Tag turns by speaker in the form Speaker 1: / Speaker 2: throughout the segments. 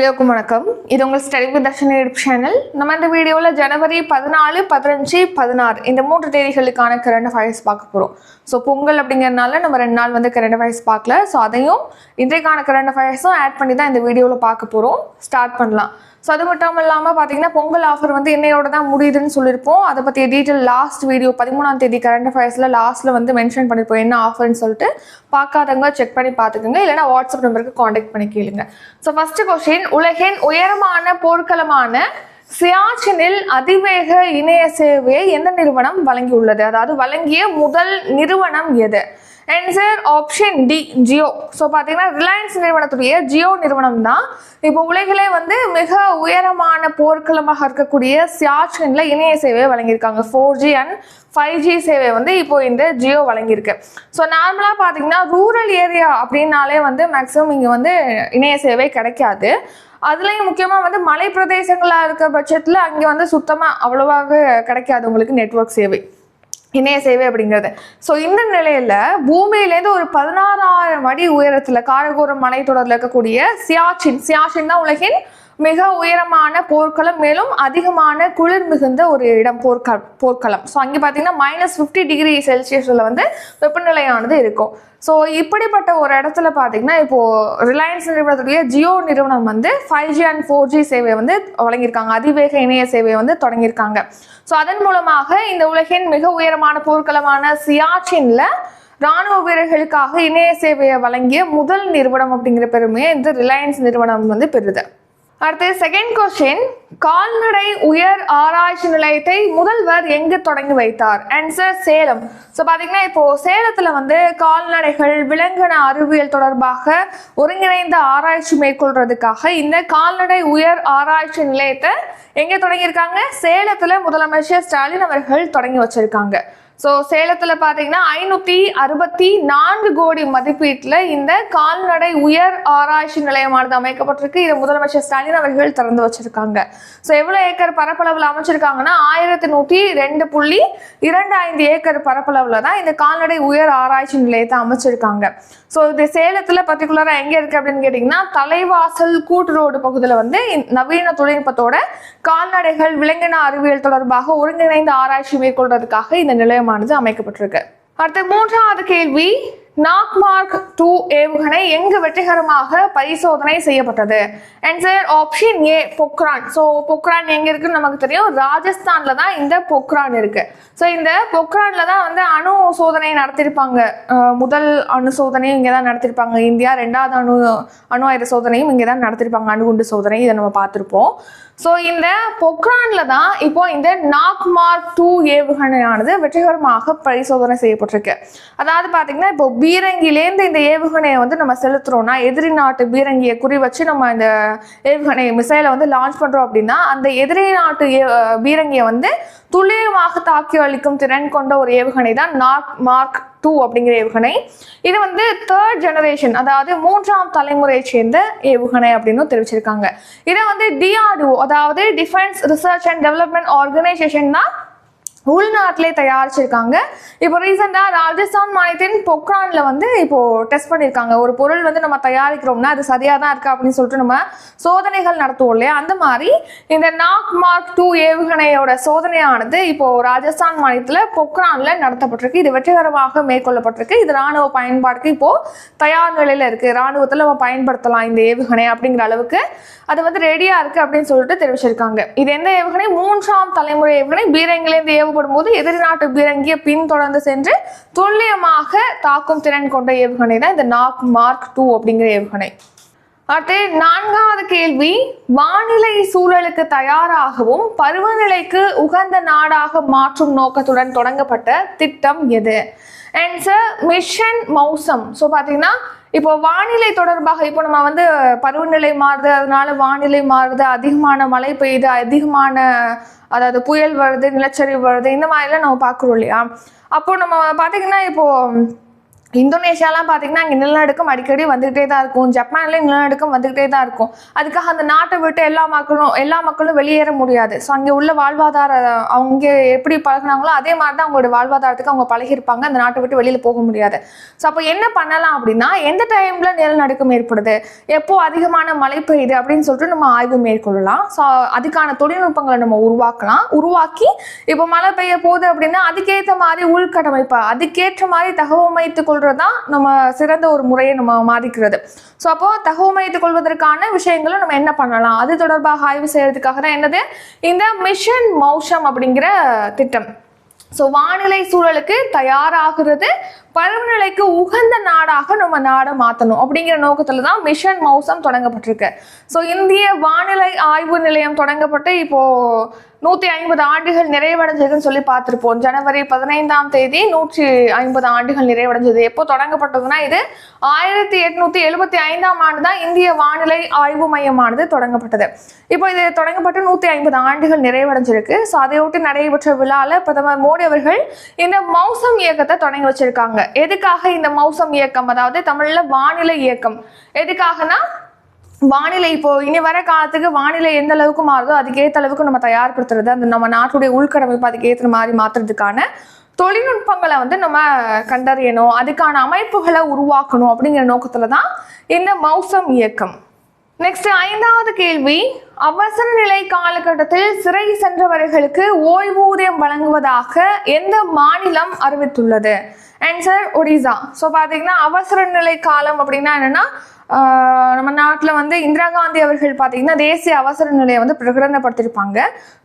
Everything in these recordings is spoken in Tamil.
Speaker 1: எல்லோருக்கும் வணக்கம். இது உங்கள் ஸ்டடி வித் தர்ஷன் எடுப்பு சேனல். நம்ம இந்த வீடியோவில் ஜனவரி பதினாலு பதினஞ்சு பதினாறு இந்த மூன்று தேதிகளுக்கான கரண்ட் அஃபேர்ஸ் பார்க்க போகிறோம் ஸோ பொங்கல் அப்படிங்கிறனால நம்ம ரெண்டு நாள் வந்து கரண்ட் அஃபேர்ஸ் பார்க்கல. ஸோ அதையும் இன்றைக்கான கரண்ட் அஃபேர்ஸும் ஆட் பண்ணி தான் இந்த வீடியோவில் பார்க்க போகிறோம் ஸ்டார்ட் பண்ணலாம். ஸோ அது மட்டும் இல்லாமல் பார்த்தீங்கன்னா பொங்கல் ஆஃபர் வந்து என்னையோட தான் முடியுதுன்னு சொல்லியிருப்போம். அதை பற்றிய டீட்டெயில் லாஸ்ட் வீடியோ பதிமூணாம் தேதி கரண்ட் அஃபேர்ஸில் லாஸ்ட்டில் வந்து மென்ஷன் பண்ணியிருப்போம் என்ன ஆஃபர்னு சொல்லிட்டு பார்க்காதவங்க செக் பண்ணி பார்த்துக்கோங்க இல்லைனா வாட்ஸ்அப் நம்பருக்கு காண்டாக்ட் பண்ணி கேளுங்க. ஸோ ஃபஸ்ட்டு கொஸ்டின் உலகின் உயரமான போர்க்களமான சியாச்சினில் அதிவேக இணைய சேவையை எந்த நிறுவனம் வழங்கியுள்ளது? அதாவது வழங்கிய முதல் நிறுவனம் எது? Answer option D Jio so பார்த்தீங்கன்னா ரிலையன்ஸ் நிறுவனத்துடைய ஜியோ நிறுவனம் தான் இப்போ உலகிலே வந்து மிக உயரமான போர்க்களமாக இருக்கக்கூடிய சியாச்சின்ல இணைய சேவையை வழங்கியிருக்காங்க. Four G and five G சேவை வந்து இப்போ இந்த ஜியோ வழங்கியிருக்கு. ஸோ நார்மலாக பார்த்தீங்கன்னா ரூரல் ஏரியா அப்படின்னாலே வந்து மேக்ஸிமம் இங்கே வந்து இணைய சேவை கிடைக்காது. அதுலேயும் முக்கியமாக வந்து மலை பிரதேசங்களாக இருக்க பட்சத்தில் அங்கே வந்து சுத்தமாக அவ்வளோவாக கிடைக்காது உங்களுக்கு நெட்வொர்க் சேவை. இணைய சேவை அப்படிங்கிறது. ஸோ இந்த நிலையில் பூமியிலேருந்து ஒரு பதினாறாயிரம் அடி உயரத்தில் காரகோரம் மலைத்தொடரில் இருக்கக்கூடிய சியாச்சின் சியாச்சின் தான் உலகின் மிக உயரமான போர்க்களம் மேலும் அதிகமான குளிர் மிகுந்த ஒரு இடம் போர்க்க போர்க்களம். ஸோ அங்கே பார்த்தீங்கன்னா மைனஸ் ஃபிஃப்டி டிகிரி செல்சியஸில் வந்து வெப்பநிலையானது இருக்கும். ஸோ இப்படிப்பட்ட ஒரு இடத்துல பார்த்தீங்கன்னா இப்போது ரிலையன்ஸ் நிறுவனத்துடைய ஜியோ நிறுவனம் வந்து five G and four G சேவையை வந்து வழங்கியிருக்காங்க. அதிவேக இணைய சேவையை வந்து தொடங்கியிருக்காங்க. ஸோ அதன் மூலமாக இந்த உலகின் மிக உயரமான போர்க்களமான சியாச்சின்ல ராணுவ வீரர்களுக்காக இணைய சேவையை வழங்கிய முதல் நிறுவனம் அப்படிங்கிற பெருமையை இந்த ரிலையன்ஸ் நிறுவனம் வந்து பெறுது. அடுத்து செகண்ட் கொஸ்டின் கால்நடை உயர் ஆராய்ச்சி நிலையத்தை முதல்வர் எங்கு தொடங்கி வைத்தார்? ஆன்சர் சேலம். ஸோ பார்த்தீங்கன்னா இப்போ சேலத்தில் வந்து கால்நடைகள் விலங்கின அறிவியல் தொடர்பாக ஒருங்கிணைந்த ஆராய்ச்சி மேற்கொள்றதுக்காக இந்த கால்நடை உயர் ஆராய்ச்சி நிலையத்தை எங்கே தொடங்கியிருக்காங்க? சேலத்தில் முதலமைச்சர் ஸ்டாலின் அவர்கள் தொடங்கி வச்சிருக்காங்க. ஸோ சேலத்தில் பார்த்தீங்கன்னா ஐநூற்றி அறுபத்தி நான்கு கோடி மதிப்பீட்டில் இந்த கால்நடை உயர் ஆராய்ச்சி நிலையமானது அமைக்கப்பட்டிருக்கு. இதை முதலமைச்சர் ஸ்டாலின் அவர்கள் திறந்து வச்சிருக்காங்க. ஸோ எவ்வளோ ஏக்கர் பரப்பளவில் அமைச்சிருக்காங்கன்னா ஆயிரத்தி நூற்றி ரெண்டு புள்ளி இரண்டு ஐந்து ஏக்கர் பரப்பளவில் தான் இந்த கால்நடை உயர் ஆராய்ச்சி நிலையத்தை அமைச்சிருக்காங்க. ஸோ இது சேலத்தில் பர்டிகுலராக எங்கே இருக்குது அப்படின்னு கேட்டிங்கன்னா தலைவாசல் கூட்டு ரோடு பகுதியில் வந்து நவீன தொழில்நுட்பத்தோட கால்நடைகள் விலங்கின அறிவியல் தொடர்பாக ஒருங்கிணைந்த ஆராய்ச்சி மேற்கொள்றதுக்காக இந்த நிலையம் திட்டமானது அமைக்கப்பட்டிருக்கு. அடுத்து மூன்றாவது கேள்வி நாக்மார்க் டூ ஏவுகணை எங்கு வெற்றிகரமாக பரிசோதனை செய்யப்பட்டது? Answer option A Pokhran. So Pokhran எங்க இருக்குன்னு நமக்கு தெரியும். ராஜஸ்தான்ல தான் இந்த பொக்ரான் இருக்கு. ஸோ இந்த பொக்ரான்ல தான் வந்து அணு சோதனை நடத்தியிருப்பாங்க முதல் அணு சோதனையும் இங்கே தான் நடத்திருப்பாங்க. இந்தியா ரெண்டாவது அணு அணு ஆயுத சோதனையும் இங்கே தான் நடத்திருப்பாங்க. அணுகுண்டு சோதனை இதை நம்ம பார்த்துருப்போம். ஸோ இந்த பொக்ரான்ல தான் இப்போ இந்த நாக் மார்க் டூ ஏவுகணையானது வெற்றிகரமாக பரிசோதனை செய்யப்பட்டிருக்கு. அதாவது பார்த்தீங்கன்னா இப்போ பீரங்கிலேருந்து இந்த ஏவுகணையை வந்து நம்ம செலுத்துறோம்னா எதிரி நாட்டு பீரங்கியை குறி வச்சு நம்ம இந்த ஏவுகணை மிசைலை வந்து லான்ச் பண்ணுறோம் அப்படின்னா அந்த எதிரி நாட்டு ஏ- பீரங்கியை வந்து துல்லியமாக தாக்கி அளிக்கும் திறன் கொண்ட ஒரு ஏவுகணை தான் நாக் மார்க் டூ அப்படிங்கிற ஏவுகணை. இது வந்து தேர்ட் ஜெனரேஷன் அதாவது மூன்றாம் தலைமுறையை சேர்ந்த ஏவுகணை அப்படின்னு தெரிவிச்சிருக்காங்க. இதை வந்து டிஆர்டிஓ அதாவது defence research and development organisation தான் உள்நாட்டிலே தயாரிச்சிருக்காங்க. இப்போ ரீசெண்டாக ராஜஸ்தான் மாநிலத்தின் பொக்ரானில் வந்து இப்போ டெஸ்ட் பண்ணியிருக்காங்க ஒரு பொருள் வந்து நம்ம தயாரிக்கிறோம்னா அது சரியாக தான் இருக்கா அப்படின்னு சொல்லிட்டு நம்ம சோதனைகள் நடத்துவோம் இல்லையா? அந்த மாதிரி இந்த நாக் மார்க் டூ ஏவுகணையோட சோதனையானது இப்போ ராஜஸ்தான் மாநிலத்தில் பொக்ரானில் நடத்தப்பட்டிருக்கு. இது வெற்றிகரமாக மேற்கொள்ளப்பட்டிருக்கு. இது ராணுவ பயன்பாடுக்கு இப்போ தயார் நிலையில் இருக்கு. ராணுவத்தில் நம்ம பயன்படுத்தலாம் இந்த ஏவுகணை அப்படிங்கிற அளவுக்கு. அது வந்து ரெடியா இருக்கு அப்படின்னு சொல்லிட்டு தெரிவிச்சிருக்காங்க. இது எந்த ஏவுகணை? மூன்றாம் தலைமுறை ஏவுகணை. பீரங்கிலேருந்து ஏவப்படும் போது எதிரி நாட்டு பீரங்கியை பின்தொடர்ந்து சென்று துல்லியமாக தாக்கும் திறன் கொண்ட ஏவுகணை தான் இந்த நாக் மார்க் டூ அப்படிங்கிற ஏவுகணை. அடுத்து நான்காவது கேள்வி வானிலை சூழலுக்கு தயாராகவும் பருவநிலைக்கு உகந்த நாடாக மாற்றும் நோக்கத்துடன் தொடங்கப்பட்ட திட்டம் எது? Answer mission மௌசம். ஸோ பார்த்தீங்கன்னா இப்போ வானிலை தொடர்பாக இப்போ நம்ம வந்து பருவநிலை மாறுது அதனால வானிலை மாறுது அதிகமான மழை பெய்யுது அதிகமான அதாவது புயல் வருது நிலச்சரிவு வருது இந்த மாதிரிலாம் நம்ம பார்க்குறோம் இல்லையா? அப்போ நம்ம பார்த்தீங்கன்னா இப்போ இந்தோனேஷியாலாம் பார்த்தீங்கன்னா இங்கே நிலநடுக்கம் அடிக்கடி வந்துகிட்டே தான் இருக்கும். ஜப்பான்லேயும் நிலநடுக்கம் வந்துகிட்டே தான் இருக்கும். அதுக்காக அந்த நாட்டை விட்டு எல்லா மக்களும் எல்லா மக்களும் வெளியேற முடியாது. ஸோ அங்கே உள்ள வாழ்வாதார அவங்க எப்படி பழகுனாங்களோ அதே மாதிரி தான் அவங்களோட வாழ்வாதாரத்துக்கு அவங்க பழகிருப்பாங்க அந்த நாட்டை விட்டு வெளியில் போக முடியாது. ஸோ அப்போ என்ன பண்ணலாம் அப்படின்னா எந்த டைமில் நிலநடுக்கம் ஏற்படுது? எப்போ அதிகமான மழை பெய்யுது அப்படின்னு சொல்லிட்டு நம்ம ஆய்வு மேற்கொள்ளலாம். ஸோ அதுக்கான தொழில்நுட்பங்களை நம்ம உருவாக்கலாம். உருவாக்கி இப்போ மழை பெய்ய போகுது அப்படின்னா அதுக்கேற்ற மாதிரி உள்கட்டமைப்பு அதுக்கேற்ற மாதிரி தகவமைத்துக் கொள்றது தான் நம்ம சிறந்த ஒரு முறையை நம்ம மாறிக்கிறது. ஸோ அப்போ தகவமைத்துக் கொள்வதற்கான விஷயங்களை நம்ம என்ன பண்ணலாம்? அது தொடர்பாக ஆய்வு செய்கிறதுக்காக தான் என்னது? இந்த மிஷன் மௌஷம் அப்படிங்கிற திட்டம். ஸோ வானிலை சூழலுக்கு தயாராகிறது பருவநிலைக்கு உகந்த நாடாக நம்ம நாடை மாற்றணும் அப்படிங்கிற நோக்கத்தில் தான் மிஷன் மௌசம் தொடங்கப்பட்டிருக்கு. ஸோ இந்திய வானிலை ஆய்வு நிலையம் தொடங்கப்பட்டு இப்போது நூற்றி ஐம்பது ஆண்டுகள் நிறைவடைஞ்சதுன்னு சொல்லி பார்த்துருப்போம். ஜனவரி பதினைந்தாம் தேதி நூற்றி ஐம்பது ஆண்டுகள் நிறைவடைஞ்சது. எப்போ தொடங்கப்பட்டதுன்னா இது ஆயிரத்தி எட்நூற்றி எழுபத்தி ஐந்தாம் ஆண்டு தான் இந்திய வானிலை ஆய்வு மையமானது தொடங்கப்பட்டது. இப்போ இது தொடங்கப்பட்டு நூற்றி ஐம்பது ஆண்டுகள் நிறைவடைஞ்சிருக்கு. ஸோ அதையொட்டி நடைபெற்ற விழாவில் பிரதமர் மோடி அவர்கள் இந்த மௌசம் இயக்கத்தை தொடங்கி வச்சிருக்காங்க. எதுக்காக இந்த மௌசம் இயக்கம்? அதாவது தமிழ்ல வானிலை இயக்கம். எதுக்காகனா வானிலை இப்போ இனி வர காலத்துக்கு வானிலை எந்த அளவுக்கு மாறுதோ அதுக்கேற்ற அளவுக்கு நம்ம தயார்படுத்துறது அந்த நம்ம நாட்டுடைய உள்கடமைப்பு அதுக்கேற்ற மாதிரி மாற்றுறதுக்கான தொழில்நுட்பங்களை வந்து நம்ம கண்டறியணும். அதுக்கான அமைப்புகளை உருவாக்கணும் அப்படிங்கிற நோக்கத்துல தான் இந்த மௌசம் இயக்கம். நெக்ஸ்ட் ஐந்தாவது கேள்வி. அவசர நிலை காலகட்டத்தில் சிறை சென்றவர்களுக்கு ஓய்வூதியம் வழங்குவதாக எந்த மாநிலம் அறிவித்துள்ளது? ஆன்சர் ஒடிசா. ஸோ பார்த்தீங்கன்னா அவசர நிலை காலம் அப்படின்னா என்னென்னா நம்ம நாட்டில் வந்து இந்திரா காந்தி அவர்கள் பார்த்தீங்கன்னா தேசிய அவசர நிலையை வந்து பிரகடனப்படுத்தியிருப்பாங்க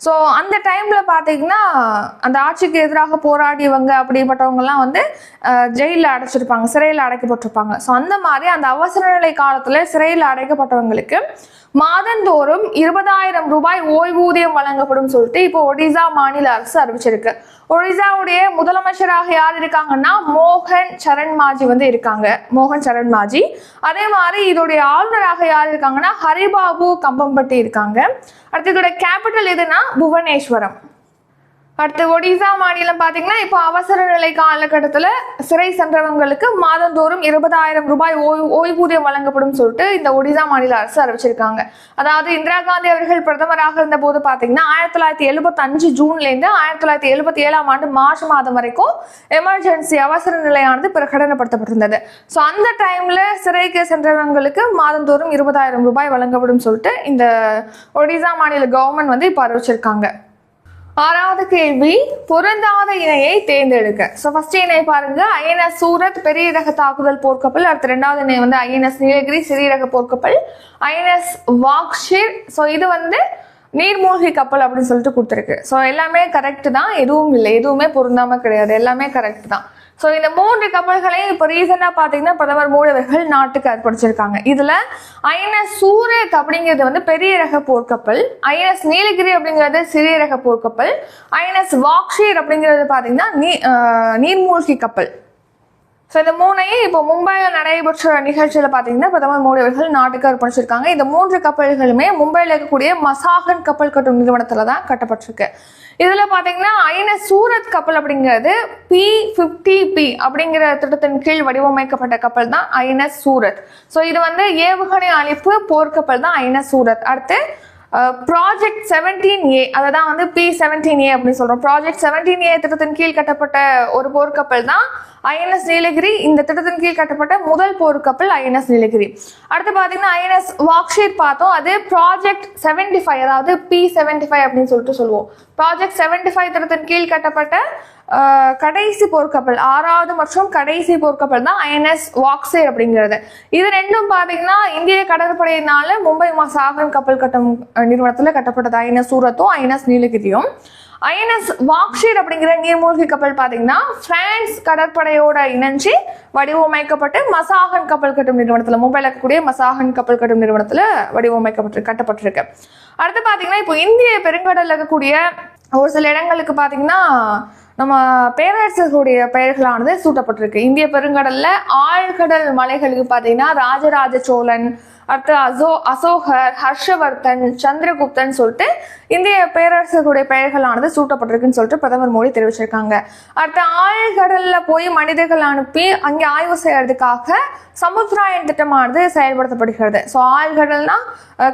Speaker 1: ஸோ அந்த டைமில் பார்த்தீங்கன்னா அந்த ஆட்சிக்கு எதிராக போராடியவங்க அப்படிப்பட்டவங்கலாம் வந்து ஜெயிலில் அடைச்சிருப்பாங்க சிறையில் அடைக்கப்பட்டிருப்பாங்க. ஸோ அந்த மாதிரி அந்த அவசர நிலை காலத்தில் சிறையில் அடைக்கப்பட்டவங்களுக்கு மாதந்தோறும் இருபதாயிரம் ரூபாய் ஓய்வூதியம் வழங்கப்படும் சொல்லிட்டு இப்போ ஒடிசா மாநில அரசு அறிவிச்சிருக்கு. ஒடிசாவுடைய முதலமைச்சராக யார் இருக்காங்கன்னா மோகன் சரண் மாஜி வந்து இருக்காங்க. மோகன் சரண் மாஜி அதே மாதிரி இதோடைய ஆளுநராக யார் இருக்காங்கன்னா ஹரிபாபு கம்பம்பட்டி இருக்காங்க. அடுத்து இதோட கேபிட்டல் எதுனா புவனேஸ்வரம். அடுத்து ஒடிசா மாநிலம் பார்த்தீங்கன்னா இப்போ அவசர நிலை காலகட்டத்தில் சிறை சென்றவங்களுக்கு மாதந்தோறும் இருபதாயிரம் ரூபாய் ஓய்வு ஓய்வூதியம் வழங்கப்படும் சொல்லிட்டு இந்த ஒடிசா மாநில அரசு அறிவிச்சிருக்காங்க. அதாவது இந்திரா காந்தி அவர்கள் பிரதமராக இருந்த போது பார்த்தீங்கன்னா ஆயிரத்தி தொள்ளாயிரத்தி எழுபத்தஞ்சு ஜூன்லேருந்து ஆயிரத்தி தொள்ளாயிரத்தி எழுபத்தி ஏழாம் ஆண்டு மார்ச் மாதம் வரைக்கும் எமர்ஜென்சி அவசர நிலையானது பிரகடனப்படுத்தப்பட்டிருந்தது. ஸோ அந்த டைம்ல சிறைக்கு சென்றவங்களுக்கு மாதந்தோறும் இருபதாயிரம் ரூபாய் வழங்கப்படும் சொல்லிட்டு இந்த ஒடிசா மாநில கவர்மெண்ட் வந்து இப்போ அறிவிச்சிருக்காங்க. ஆறாவது கேள்வி பொருந்தாத இணையை தேர்ந்தெடுக்க. ஸோ ஃபர்ஸ்ட் இணை பாருங்க. ஐஎன்எஸ் சூரத் பெரிய ரக தாக்குதல் போர்க்கப்பல். அடுத்த ரெண்டாவது இணை வந்து ஐஎன்எஸ் நீலகிரி சிறிய ரக போர்க்கப்பல். ஐஎன்எஸ் வாக்ஷீர். ஸோ இது வந்து நீர்மூழ்கி கப்பல் அப்படின்னு சொல்லிட்டு கொடுத்துருக்கு. ஸோ எல்லாமே கரெக்ட் தான். எதுவும் இல்லை. எதுவுமே பொருந்தாம கிடையாது. எல்லாமே கரெக்ட் தான். ஸோ இந்த மூன்று கப்பல்களையும் இப்போ ரீசெண்டாக பார்த்தீங்கன்னா பிரதமர் மோடி அவர்கள் நாட்டுக்கு அர்ப்பணிச்சிருக்காங்க. இதில் ஐஎன்எஸ் சூரத் அப்படிங்கிறது வந்து பெரிய ரக போர்க்கப்பல் ஐஎன்எஸ் நீலகிரி அப்படிங்கிறது சிறிய ரக போர்க்கப்பல் ஐஎன்எஸ் வாக்ஷீர் அப்படிங்கிறது பார்த்தீங்கன்னா நீ நீர்மூழ்கி கப்பல். ஸோ இந்த மூணையும் இப்போ மும்பையில் நடைபெற்ற நிகழ்ச்சியில் பார்த்தீங்கன்னா பிரதமர் மோடி அவர்கள் நாட்டுக்கு அர்ப்பணிச்சிருக்காங்க. இந்த மூன்று கப்பல்களுமே மும்பையில் இருக்கக்கூடிய மசாகன் கப்பல் கட்டும் நிறுவனத்தில் தான் கட்டப்பட்டிருக்கு. இதில் பார்த்தீங்கன்னா ஐஎன்எஸ் சூரத் கப்பல் அப்படிங்கிறது பி ஃபிஃப்டி பி அப்படிங்கிற திட்டத்தின் கீழ் வடிவமைக்கப்பட்ட கப்பல் தான் ஐஎன்எஸ் சூரத். ஸோ இது வந்து ஏவுகணை அழிப்பு போர்க்கப்பல் தான் ஐஎன்எஸ் சூரத். அடுத்து ப்ராஜெக்ட் செவன்டீன் ஏ அதை தான் வந்து பி செவன்டீன் ஏ அப்படின்னு சொல்கிறோம் ப்ராஜெக்ட் செவன்டீன் ஏ திட்டத்தின் கீழ் கட்டப்பட்ட ஒரு போர்க்கப்பல் தான் ஐஎன்எஸ் நீலகிரி. இந்த திட்டத்தின் கீழ் கட்டப்பட்ட முதல் போர்க்கப்பல் ஐஎன்எஸ் நீலகிரி. அடுத்து பார்த்தீங்கன்னா ஐஎன்எஸ் வாக்ஷீட் பார்த்தோம். அது ப்ராஜெக்ட் செவன்டி ஃபைவ் அதாவது பி செவன்டி ஃபைவ் அப்படின்னு சொல்லிட்டு சொல்லுவோம். ப்ராஜெக்ட் செவன்டி ஃபைவ் திட்டத்தின் கீழ் கட்டப்பட்ட கடைசி போர்க்கப்பல் ஆறாவது மற்றும் கடைசி போர்க்கப்பல் தான் ஐஎன்எஸ் வாக்ஸேர் அப்படிங்கிறது. இது ரெண்டும் பார்த்தீங்கன்னா இந்திய கடற்படையினால மும்பை மசாகன் கப்பல் கட்டும் நிறுவனத்தில் கட்டப்பட்டது. ஐஎன்எஸ் சூரத்தும் ஐஎன்எஸ் நீலகிரியும். ஐஎன்எஸ் வாக்ஷீர் அப்படிங்கிற நீர்மூழ்கி கப்பல் பார்த்தீங்கன்னா பிரான்ஸ் கடற்படையோட இணைஞ்சு வடிவமைக்கப்பட்டு மசாகன் கப்பல் கட்டும் நிறுவனத்தில் மும்பையில் இருக்கக்கூடிய மசாகன் கப்பல் கட்டும் நிறுவனத்தில் வடிவமைக்கப்பட்டு கட்டப்பட்டிருக்கு. அடுத்து பார்த்தீங்கன்னா இப்போ இந்திய பெருங்கடலில் இருக்கக்கூடிய ஒரு சில இடங்களுக்கு பார்த்தீங்கன்னா நம்ம பேரரசர்களுடைய பெயர்களானது சூட்டப்பட்டிருக்கு. இந்திய பெருங்கடல்ல ஆழ்கடல் மலைகளுக்கு பார்த்தீங்கன்னா ராஜராஜ சோழன் அடுத்து அசோ அசோகர் ஹர்ஷவர்தன் சந்திரகுப்தன் சொல்லிட்டு இந்திய பேரரசர்களுடைய பெயர்களானது சூட்டப்பட்டிருக்குன்னு சொல்லிட்டு பிரதமர் மோடி தெரிவிச்சிருக்காங்க. அடுத்து ஆழ்கடல்ல போய் மனிதர்கள் அனுப்பி அங்கே ஆய்வு செய்யறதுக்காக சமுத்திராயன் திட்டமானது செயல்படுத்தப்படுகிறது. ஸோ ஆழ்கடல்னா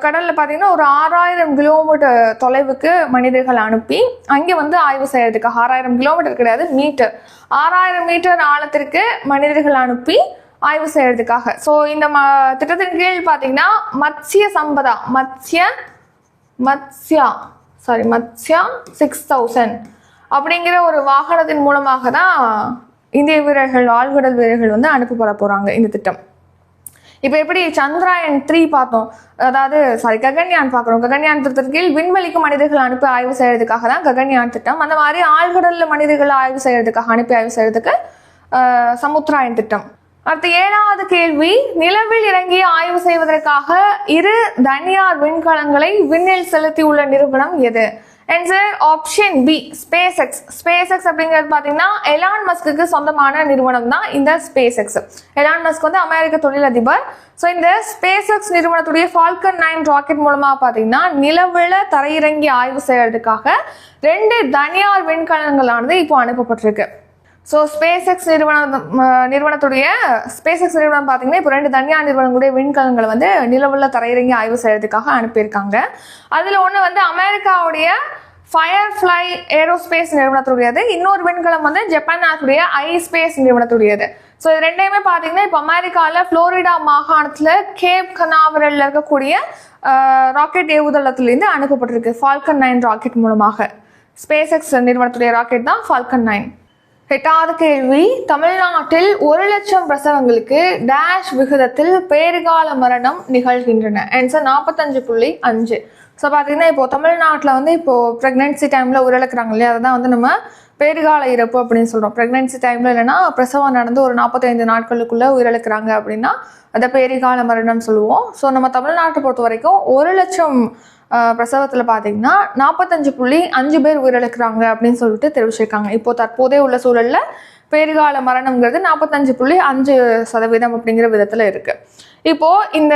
Speaker 1: கடல்ல பார்த்தீங்கன்னா ஒரு ஆறாயிரம் கிலோமீட்டர் தொலைவுக்கு மனிதர்கள் அனுப்பி அங்கே வந்து ஆய்வு செய்யறதுக்காக ஆறாயிரம் கிலோமீட்டர் கிடையாது மீட்டர். ஆறாயிரம் மீட்டர் ஆழத்திற்கு மனிதர்கள் அனுப்பி ஆய்வு செய்யறதுக்காக. ஸோ இந்த ம திட்டத்தின் கீழ் பார்த்தீங்கன்னா Matsya Sampada. Matsya Matsya. Sorry Matsya six thousand அப்படிங்கிற ஒரு வாகனத்தின் மூலமாக தான் இந்திய வீரர்கள் ஆழ்கடல் வீரர்கள் வந்து அனுப்பப்பட போகிறாங்க இந்த திட்டம். இப்போ எப்படி சந்திராயன் த்ரீ பார்த்தோம்? அதாவது சாரி ககன்யான் பார்க்குறோம். ககன்யான் திட்டத்தின் கீழ் விண்வெளிக்கு மனிதர்கள் அனுப்பி ஆய்வு செய்யறதுக்காக தான் ககன்யான் திட்டம். அந்த மாதிரி ஆழ்கடலில் மனிதர்களை ஆய்வு செய்யறதுக்காக அனுப்பி ஆய்வு செய்யறதுக்கு சமுத்திராயன் திட்டம். அடுத்த ஏழாவது கேள்வி நிலவில் இறங்கி ஆய்வு செய்வதற்காக இரு தனியார் விண்கலங்களை விண்ணில் செலுத்தியுள்ள நிறுவனம் எது? Answer option B SpaceX SpaceX அப்படிங்கிறது பார்த்தீங்கன்னா எலான் மஸ்க்கு சொந்தமான நிறுவனம் தான் இந்த ஸ்பேஸ் எக்ஸ் எலான் மஸ்க் வந்து அமெரிக்க தொழிலதிபர். ஸோ இந்த ஸ்பேஸ் எக்ஸ் நிறுவனத்துடைய ஃபால்கன் நைன் ராக்கெட் மூலமாக பார்த்தீங்கன்னா நிலவில் தரையிறங்கி ஆய்வு செய்யறதுக்காக ரெண்டு தனியார் விண்கலங்களானது இப்போ அனுப்பப்பட்டிருக்கு. ஸோ ஸ்பேஸ் எக்ஸ் நிறுவனம் நிறுவனத்துடைய ஸ்பேஸ் எக்ஸ் நிறுவனம் பார்த்தீங்கன்னா இப்போ ரெண்டு தனியார் நிறுவனங்களுடைய விண்கலங்களை வந்து நிலவில் தரையிறங்கி ஆய்வு செய்யறதுக்காக அனுப்பியிருக்காங்க. அதில் ஒன்று வந்து அமெரிக்காவுடைய ஃபயர் ஃப்ளை ஏரோஸ்பேஸ் நிறுவனத்துடையது. இன்னொரு விண்கலம் வந்து ஜப்பான் நாட்டுடைய ஐ ஸ்பேஸ் நிறுவனத்துடையது. ஸோ இது ரெண்டையுமே பார்த்தீங்கன்னா இப்போ அமெரிக்காவில் ஃப்ளோரிடா மாகாணத்தில் கேப் கனாவரல்ல இருக்கக்கூடிய ராக்கெட் ஏவுதளத்துலேருந்து அனுப்பப்பட்டிருக்கு ஃபால்கன் நைன் ராக்கெட் மூலமாக. ஸ்பேஸ் எக்ஸ் நிறுவனத்துடைய ராக்கெட் தான் ஃபால்கன் நைன் எட்டாவது கேள்வி. தமிழ்நாட்டில் ஒரு லட்சம் பிரசவங்களுக்கு டேஷ் விகிதத்தில் பேறுகால மரணம் நிகழ்கின்றன. ஆன்சர் நாற்பத்தஞ்சு புள்ளி அஞ்சு. ஸோ பார்த்தீங்கன்னா இப்போ தமிழ்நாட்டில் வந்து இப்போ ப்ரெக்னென்சி டைமில் உருளக்குறாங்க இல்லையா? அதை தான் வந்து நம்ம பேறுகால இறப்பு அப்படின்னு சொல்கிறோம் ப்ரெக்னென்சி டைமில் இல்லைன்னா பிரசவம் நடந்து ஒரு நாற்பத்தைந்து நாட்களுக்குள்ளே உயிரிழக்கிறாங்க அப்படின்னா அதை பேறுகால மரணம் சொல்லுவோம். ஸோ நம்ம தமிழ்நாட்டை பொறுத்த வரைக்கும் ஒரு லட்சம் பிரசவத்தில் பார்த்தீங்கன்னா நாற்பத்தஞ்சு புள்ளி அஞ்சு பேர் உயிரிழக்கிறாங்க அப்படின்னு சொல்லிட்டு தெரிவிச்சிருக்காங்க. இப்போ தற்போதைய உள்ள சூழலில் பேறுகால மரணம்ங்கிறது நாற்பத்தஞ்சு புள்ளி அஞ்சு சதவீதம் அப்படிங்கிற விதத்தில் இருக்குது இப்போ இந்த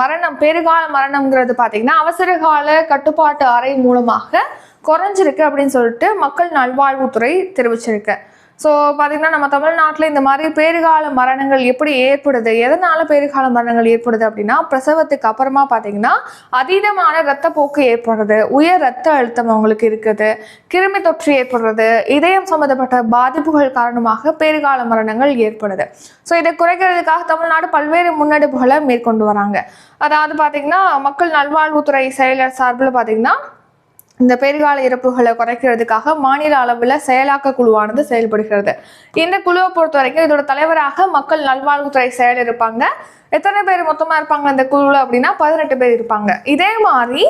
Speaker 1: மரணம் பேறுகால மரணம்ங்கிறது பார்த்தீங்கன்னா அவசர கால கட்டுப்பாட்டு அறை மூலமாக குறைஞ்சிருக்கு அப்படின்னு சொல்லிட்டு மக்கள் நல்வாழ்வுத்துறை தெரிவிச்சிருக்கு. ஸோ பார்த்தீங்கன்னா நம்ம தமிழ்நாட்டில் இந்த மாதிரி பேறுகால மரணங்கள் எப்படி ஏற்படுது? எதனால் பேறுகால மரணங்கள் ஏற்படுது அப்படின்னா பிரசவத்துக்கு அப்புறமா பார்த்தீங்கன்னா அதீதமான இரத்தப்போக்கு ஏற்படுறது உயர் ரத்த அழுத்தம் அவங்களுக்கு இருக்குது கிருமி தொற்று ஏற்படுறது இதயம் சம்மந்தப்பட்ட பாதிப்புகள் காரணமாக பேறுகால மரணங்கள் ஏற்படுது. ஸோ இதை குறைக்கிறதுக்காக தமிழ்நாடு பல்வேறு முன்னெடுப்புகளை மேற்கொண்டு வராங்க. அதாவது பார்த்தீங்கன்னா மக்கள் நல்வாழ்வுத்துறை செயலர் சார்பில் பார்த்தீங்கன்னா இந்த பேறுகால இறப்புகளை குறைக்கிறதுக்காக மாநில அளவில் செயலாக்க குழுவானது செயல்படுகிறது. இந்த குழுவை பொறுத்த வரைக்கும் இதோட தலைவராக மக்கள் நல்வாழ்வுத்துறை செயல் இருப்பாங்க. எத்தனை பேர் மொத்தமாக இருப்பாங்க இந்த குழுவில் அப்படின்னா பதினெட்டு பேர் இருப்பாங்க. இதே மாதிரி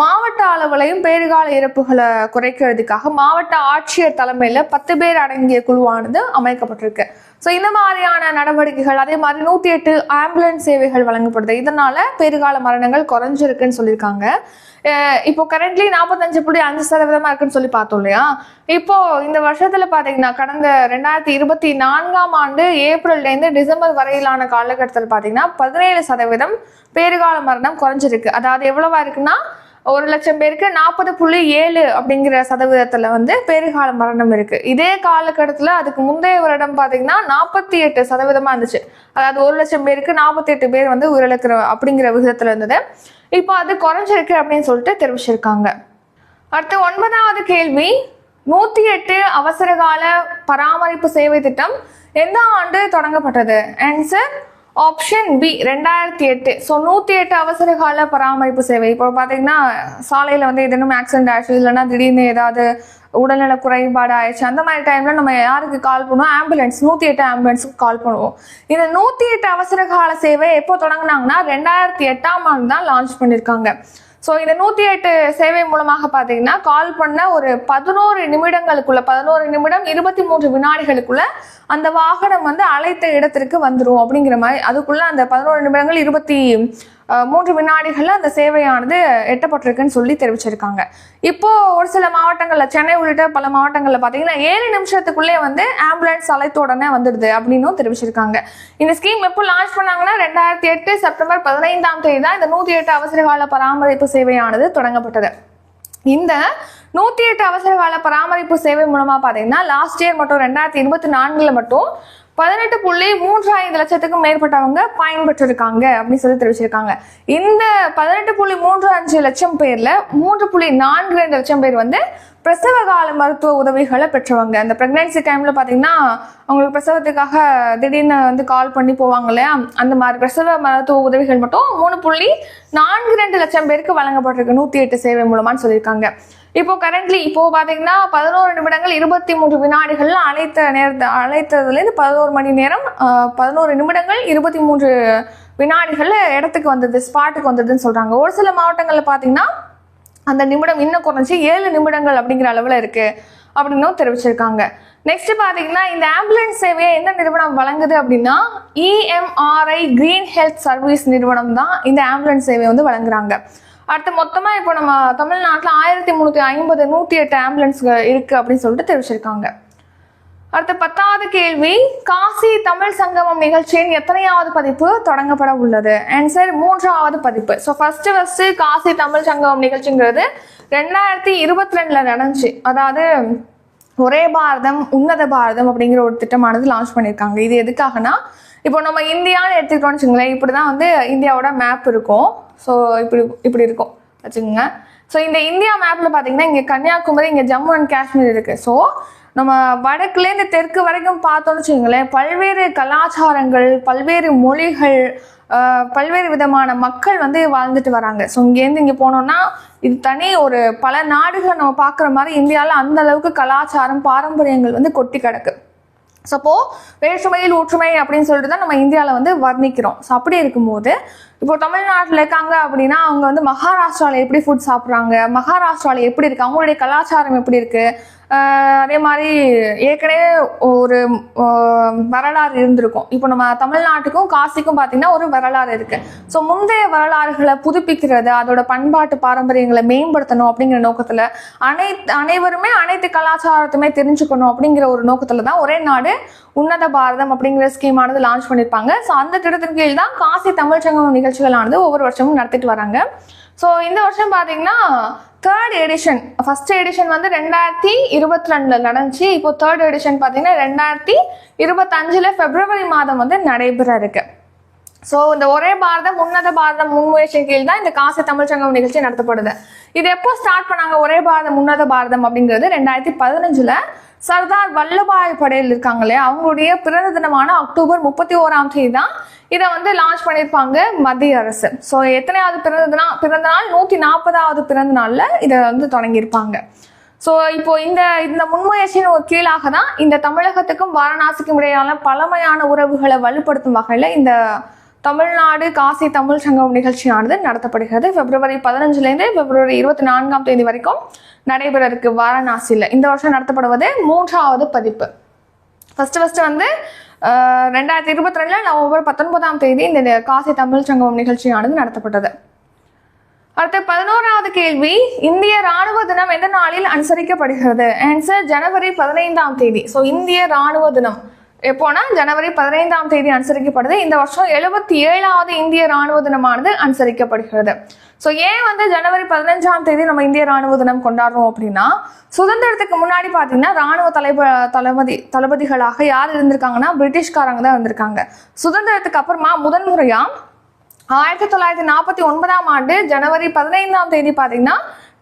Speaker 1: மாவட்ட அளவுலையும் பேறுகால இறப்புகளை குறைக்கிறதுக்காக மாவட்ட ஆட்சியர் தலைமையில் பத்து பேர் அடங்கிய குழுவானது அமைக்கப்பட்டிருக்கு. ஸோ இந்த மாதிரியான நடவடிக்கைகள் அதே மாதிரி நூற்றி எட்டு ஆம்புலன்ஸ் சேவைகள் வழங்கப்படுது. இதனால பேறுகால மரணங்கள் குறைஞ்சிருக்குன்னு சொல்லியிருக்காங்க. இப்போ கரண்ட்லி நாற்பத்தஞ்சு புள்ளி அஞ்சு சதவீதமாக இருக்குன்னு சொல்லி பார்த்தோம் இல்லையா? இப்போ இந்த வருஷத்துல பார்த்தீங்கன்னா கடந்த ரெண்டாயிரத்தி இருபத்தி நான்காம் ஆண்டு ஏப்ரல்லேருந்து டிசம்பர் வரையிலான காலகட்டத்தில் பார்த்தீங்கன்னா பதினேழு சதவீதம் பேறுகால மரணம் குறைஞ்சிருக்கு. அதாவது எவ்வளவா இருக்குன்னா ஒரு லட்சம் பேருக்கு நாற்பது புள்ளி ஏழு அப்படிங்கிற சதவீதத்தில் வந்து பேறுகால மரணம் இருக்குது இதே காலகட்டத்தில் அதுக்கு முந்தைய வருடம் பார்த்திங்கன்னா நாற்பத்தி எட்டு சதவீதமாக இருந்துச்சு. அதாவது ஒரு லட்சம் பேருக்கு நாற்பத்தி எட்டு பேர் வந்து உயிரிழக்கிற அப்படிங்கிற விகிதத்தில் இருந்தது. இப்போ அது குறைஞ்சிருக்கு அப்படின்னு சொல்லிட்டு தெரிவிச்சிருக்காங்க. அடுத்து ஒன்பதாவது கேள்வி. நூற்றி எட்டு அவசரகால பராமரிப்பு சேவை திட்டம் எந்த ஆண்டு தொடங்கப்பட்டது? ஆன்சர் ஆப்ஷன் பி ரெண்டாயிரத்தி எட்டு. ஸோ நூற்றி எட்டு அவசர கால பராமரிப்பு சேவை. இப்போ பார்த்தீங்கன்னா சாலையில் வந்து எதுவும் ஆக்சிடென்ட் ஆயிடுச்சு இல்லைன்னா திடீர்னு ஏதாவது உடல்நல குறைபாடு ஆயிடுச்சு அந்த மாதிரி டைமில் நம்ம யாருக்கு கால் பண்ணுவோம்? ஆம்புலன்ஸ் நூற்றி எட்டு ஆம்புலன்ஸுக்கு கால் பண்ணுவோம். இந்த நூற்றி எட்டு அவசர கால சேவை எப்போ தொடங்கினாங்கன்னா ரெண்டாயிரத்தி எட்டாம் ஆண்டு தான் லான்ச் பண்ணியிருக்காங்க ஸோ இந்த நூற்றி எட்டு சேவை மூலமாக பார்த்தீங்கன்னா கால் பண்ண ஒரு பதினோரு நிமிடங்களுக்குள்ள பதினோரு நிமிடம் இருபத்தி மூன்று வினாடிகளுக்குள்ள அந்த வாகனம் வந்து அழைத்த இடத்திற்கு வந்துடும் அப்படிங்கிற மாதிரி அதுக்குள்ள அந்த பதினோரு நிமிடங்கள் இருபத்தி மூன்று வினாடிகளில் அந்த சேவையானது எட்டப்பட்டிருக்குன்னு சொல்லி தெரிவிச்சிருக்காங்க. இப்போ ஒரு சில மாவட்டங்களில் சென்னை உள்ளிட்ட பல மாவட்டங்களில் பார்த்தீங்கன்னா ஏழு நிமிஷத்துக்குள்ளே வந்து ஆம்புலன்ஸ் அழைத்த உடனே வந்துடுது அப்படின்னும் தெரிவிச்சிருக்காங்க. இந்த ஸ்கீம் எப்போ லான்ச் பண்ணாங்கன்னா ரெண்டாயிரத்தி எட்டு செப்டம்பர் பதினைந்தாம் தேதி தான் இந்த நூற்றி எட்டு அவசரகால பராமரிப்பு சேவையானது தொடங்கப்பட்டது. இந்த நூற்றி எட்டு அவசர கால பராமரிப்பு சேவை மூலமாக பார்த்தீங்கன்னா லாஸ்ட் இயர் மட்டும் ரெண்டாயிரத்தி இருபத்தி நான்கில் மட்டும் பதினெட்டு புள்ளி மூன்று ஐந்து லட்சத்துக்கும் மேற்பட்டவங்க பயன்பெற்றிருக்காங்க அப்படின்னு சொல்லி தெரிவிச்சிருக்காங்க. இந்த பதினெட்டு புள்ளி மூன்று அஞ்சு லட்சம் பேர்ல மூன்று புள்ளி நான்கு ரெண்டு லட்சம் பேர் வந்து பிரசவ கால மருத்துவ உதவிகளை பெற்றவங்க. அந்த ப்ரெக்னன்சி டைமில் பார்த்தீங்கன்னா அவங்களுக்கு பிரசவத்துக்காக திடீர்னு வந்து கால் பண்ணி போவாங்க இல்லையா? அந்த மாதிரி பிரசவ மருத்துவ உதவிகள் மட்டும் மூணு புள்ளி நான்கு ரெண்டு லட்சம் பேருக்கு வழங்கப்பட்டிருக்கு. நூற்றி எட்டு சேவை மூலமானு சொல்லியிருக்காங்க. இப்போ கரண்ட்லி இப்போ பார்த்தீங்கன்னா பதினோரு நிமிடங்கள் இருபத்தி மூன்று வினாடிகள் அழைத்த நேரத்தை அழைத்ததுலேருந்து பதினோரு மணி நேரம் பதினோரு நிமிடங்கள் இருபத்தி மூன்று வினாடிகளில் இடத்துக்கு வந்தது ஸ்பாட்டுக்கு வந்ததுன்னு சொல்கிறாங்க ஒரு சில மாவட்டங்களில் பார்த்தீங்கன்னா அந்த நிமிடம் இன்னும் குறைஞ்சி ஏழு நிமிடங்கள் அப்படிங்கிற அளவில் இருக்குது அப்படின்னும் தெரிவிச்சிருக்காங்க. நெக்ஸ்ட் பார்த்தீங்கன்னா இந்த ஆம்புலன்ஸ் சேவையை எந்த நிறுவனம் வழங்குது அப்படின்னா இஎம்ஆர்ஐ கிரீன் ஹெல்த் சர்வீஸ் நிறுவனம் தான் இந்த ஆம்புலன்ஸ் சேவையை வந்து வழங்குறாங்க. அடுத்து மொத்தமாக இப்போ நம்ம தமிழ்நாட்டில் ஆயிரத்தி முந்நூற்றி ஐம்பது நூற்றி எட்டு ஆம்புலன்ஸ் இருக்குது அப்படின்னு சொல்லிட்டு தெரிவிச்சிருக்காங்க. அடுத்த பத்தாவது கேள்வி காசி தமிழ் சங்கமம் நிகழ்ச்சியின் எத்தனையாவது பதிப்பு தொடங்கப்பட உள்ளது? ஆன்சர் மூன்றாவது பதிப்பு. So first first Kashi Tamil Sangamam நிகழ்ச்சிங்கிறது ரெண்டாயிரத்தி இருபத்தி ரெண்டுல நடந்துச்சு. அதாவது ஒரே பாரதம் உன்னத பாரதம் அப்படிங்கிற ஒரு திட்டமானது லான்ச் பண்ணியிருக்காங்க. இது எதுக்காகனா இப்போ நம்ம இந்தியான்னு எடுத்துக்கிட்டோம்னு வச்சுங்களேன் இப்படி தான் வந்து இந்தியாவோட மேப் இருக்கும். ஸோ இப்படி இப்படி இருக்கும். வச்சுக்கோங்க. ஸோ இந்த இந்தியா மேப்பில் பார்த்தீங்கன்னா இங்கே கன்னியாகுமரி இங்கே ஜம்மு அண்ட் காஷ்மீர் இருக்குது ஸோ நம்ம வடக்குலேருந்து தெற்கு வரைக்கும் பார்த்தோம்னு வச்சுக்கோங்களேன் பல்வேறு கலாச்சாரங்கள் பல்வேறு மொழிகள் பல்வேறு விதமான மக்கள் வந்து வாழ்ந்துட்டு வராங்க. ஸோ இங்கேருந்து இங்கே போனோம்னா இது தனி ஒரு பல நாடுகளை நம்ம பார்க்குற மாதிரி இந்தியாவில் அந்த அளவுக்கு கலாச்சாரம் பாரம்பரியங்கள் வந்து கொட்டி கிடக்கு. ஸோ வேற்றுமையில் ஒற்றுமை அப்படின்னு சொல்லிட்டு தான் நம்ம இந்தியாவில் வந்து வர்ணிக்கிறோம். ஸோ அப்படி இருக்கும்போது இப்போ தமிழ்நாட்டில் இருக்காங்க அப்படின்னா அவங்க வந்து மகாராஷ்டிராவில் எப்படி ஃபுட் சாப்பிட்றாங்க மகாராஷ்டிராவில் எப்படி இருக்குது அவங்களுடைய கலாச்சாரம் எப்படி இருக்குது அதே மாதிரி ஏற்கனவே ஒரு வரலாறு இருந்திருக்கும். இப்போ நம்ம தமிழ்நாட்டுக்கும் காசிக்கும் பார்த்தீங்கன்னா ஒரு வரலாறு இருக்கு. ஸோ முந்தைய வரலாறுகளை புதுப்பிக்கிறது அதோட பண்பாட்டு பாரம்பரியங்களை மேம்படுத்தணும் அப்படிங்கிற நோக்கத்தில் அனைத்து அனைவருமே அனைத்து கலாச்சாரத்துமே தெரிஞ்சுக்கணும் அப்படிங்கிற ஒரு நோக்கத்தில் தான் ஒரே நாடு உன்னத பாரதம் அப்படிங்கிற ஸ்கீமானது லான்ச் பண்ணியிருப்பாங்க ஸோ அந்த திட்டத்தின் கீழ் தான் காசி தமிழ்ச்சங்கம் நிகழ்ச்சிகளானது ஒவ்வொரு வருஷமும் நடத்திட்டு வராங்க. ஸோ இந்த வருஷம் பார்த்தீங்கன்னா தேர்ட் எடிஷன் ஃபஸ்ட் எடிஷன் வந்து ரெண்டாயிரத்தி இருபத்தி ரெண்டில் நடந்துச்சு. இப்போ தேர்ட் எடிஷன் பார்த்தீங்கன்னா ரெண்டாயிரத்தி இருபத்தஞ்சில் பிப்ரவரி மாதம் வந்து நடைபெற இருக்கு. ஸோ இந்த ஒரே பாரதம் உன்னத பாரதம் முன்முயற்சியின் கீழ் தான் இந்த காசி தமிழ் சங்கம் நிகழ்ச்சி நடத்தப்படுது. இது எப்போ ஸ்டார்ட் பண்ணாங்க ஒரே பாரதம் உன்னத பாரதம் அப்படிங்கிறது ரெண்டாயிரத்தி பதினஞ்சுல சர்தார் வல்லபாய் படேல் இருக்காங்க இல்லையா? அவங்களுடைய பிறந்த தினமான அக்டோபர் முப்பத்தி ஓராம் தேதி தான் இதை வந்து லான்ச் பண்ணியிருப்பாங்க மத்திய அரசு. ஸோ எத்தனையாவது பிறந்த பிறந்த நாள்? நூற்றி நாற்பதாவது பிறந்த நாளில் இதை வந்து தொடங்கியிருப்பாங்க. ஸோ இப்போ இந்த இந்த முன்முயற்சியின் ஒரு கீழாக தான் இந்த தமிழகத்துக்கும் வாரணாசிக்கும் இடையான பழமையான உறவுகளை வலுப்படுத்தும் வகையில் இந்த தமிழ்நாடு காசி தமிழ் சங்கம் நிகழ்ச்சியானது நடத்தப்படுகிறது. பிப்ரவரி பதினஞ்சுலேருந்து பிப்ரவரி இருபத்தி நான்காம் தேதி வரைக்கும் நடைபெற இருக்கு வாரணாசியில். இந்த வருஷம் நடத்தப்படுவது மூன்றாவது பதிப்பு. ஃபர்ஸ்ட் ஃபர்ஸ்ட் வந்து ரெண்டாயிரத்தி இருபத்தி ரெண்டுல நவம்பர் பத்தொன்பதாம் தேதி இந்த காசி தமிழ் சங்கம் நிகழ்ச்சியானது நடத்தப்பட்டது. அடுத்த பதினோராவது கேள்வி இந்திய ராணுவ தினம் எந்த நாளில் அனுசரிக்கப்படுகிறது? ஆன்சர் ஜனவரி பதினைந்தாம் தேதி. ஸோ இந்திய ராணுவ தினம். எப்போனா ஜனவரி பதினைந்தாம் தேதி அனுசரிக்கப்படுது. இந்த வருஷம் எழுபத்தி ஏழாவது இந்திய ராணுவ தினமானது அனுசரிக்கப்படுகிறது. ஸோ ஏன் வந்து ஜனவரி பதினஞ்சாம் தேதி நம்ம இந்திய ராணுவ தினம் கொண்டாடுறோம் அப்படின்னா சுதந்திரத்துக்கு முன்னாடி பார்த்தீங்கன்னா ராணுவ தலைப தளபதி தளபதிகளாக யார் இருந்திருக்காங்கன்னா பிரிட்டிஷ்காரங்க தான் இருந்திருக்காங்க. சுதந்திரத்துக்கு அப்புறமா முதன்முறையா ஆயிரத்தி தொள்ளாயிரத்தி நாற்பத்தி ஒன்பதாம் ஆண்டு ஜனவரி பதினைந்தாம் தேதி பார்த்தீங்கன்னா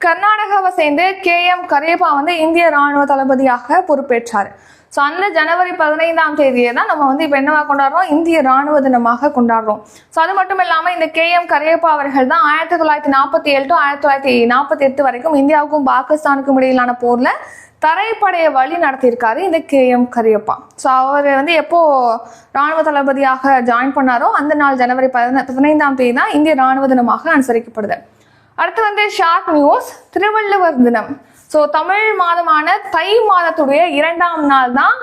Speaker 1: கர்நாடகாவை சேர்ந்து கே எம் கரியப்பா வந்து இந்திய ராணுவ தளபதியாக பொறுப்பேற்றார். ஸோ அந்த ஜனவரி பதினைந்தாம் தேதியை தான் நம்ம வந்து இப்போ என்னவா கொண்டாடுறோம்? இந்திய ராணுவ தினமாக கொண்டாடுறோம். ஸோ அது மட்டும் இல்லாமல் இந்த கே எம் கரியப்பா அவர்கள் தான் ஆயிரத்தி தொள்ளாயிரத்தி நாற்பத்தி ஏழு டு ஆயிரத்தி தொள்ளாயிரத்தி நாற்பத்தி எட்டு வரைக்கும் இந்தியாவுக்கும் பாகிஸ்தானுக்கும் இடையிலான போரில் தரைப்படையை வழி நடத்தியிருக்காரு இந்த கே எம் கரியப்பா. ஸோ அவர் வந்து எப்போ ராணுவ தளபதியாக ஜாயின் பண்ணாரோ அந்த நாள் ஜனவரி பதின பதினைந்தாம் தேதி தான் இந்திய ராணுவ தினமாக அனுசரிக்கப்படுது. அடுத்து வந்து ஷார்ட் நியூஸ் திருவள்ளுவர் தினம். ஸோ தமிழ் மாதமான தை மாதத்துடைய இரண்டாம் நாள் தான்